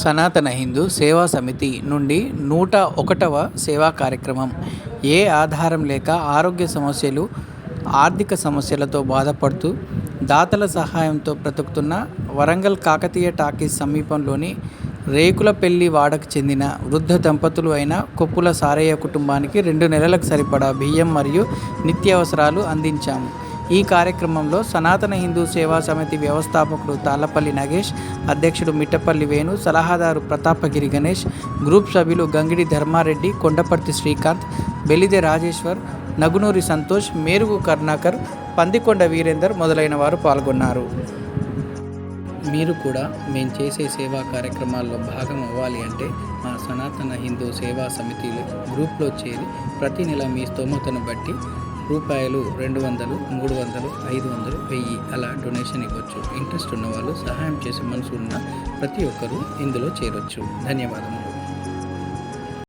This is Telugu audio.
సనాతన హిందూ సేవా సమితి నుండి నూట ఒకటవ సేవా కార్యక్రమం. ఏ ఆధారం లేక ఆరోగ్య సమస్యలు ఆర్థిక సమస్యలతో బాధపడుతూ దాతల సహాయంతో బ్రతుకుతున్న వరంగల్ కాకతీయ టాకీస్ సమీపంలోని రేకులపెల్లి వాడకు చెందిన వృద్ధ దంపతులు అయిన కొప్పుల సారయ్య కుటుంబానికి రెండు నెలలకు సరిపడా బియ్యం మరియు నిత్యావసరాలు అందించాము. ఈ కార్యక్రమంలో సనాతన హిందూ సేవా సమితి వ్యవస్థాపకుడు తాళ్ళపల్లి నగేష్ అధ్యక్షుడు మిట్టపల్లి వేణు సలహాదారు ప్రతాపగిరి గణేష్ గ్రూప్ సభ్యులు గంగిడి ధర్మారెడ్డి కొండపర్తి శ్రీకాంత్ బెలిదె రాజేశ్వర్ నగునూరి సంతోష్ మేరుగు కర్ణాకర్ పందికొండ వీరేందర్ మొదలైన వారు పాల్గొన్నారు. మీరు కూడా మేము చేసే సేవా కార్యక్రమాల్లో భాగం అవ్వాలి అంటే మా సనాతన హిందూ సేవా సమితిలో గ్రూప్లో చేరి ప్రతి నెల మీ స్తోమతను బట్టి రూపాయలు రెండు వందలు మూడు వందలు ఐదు వందలు వెయ్యి అలా డొనేషన్ ఇవ్వచ్చు. ఇంట్రెస్ట్ ఉన్న వాళ్ళు సహాయం చేసే మనసు ఉన్న ప్రతి ఒక్కరూ ఇందులో చేరొచ్చు. ధన్యవాదములు.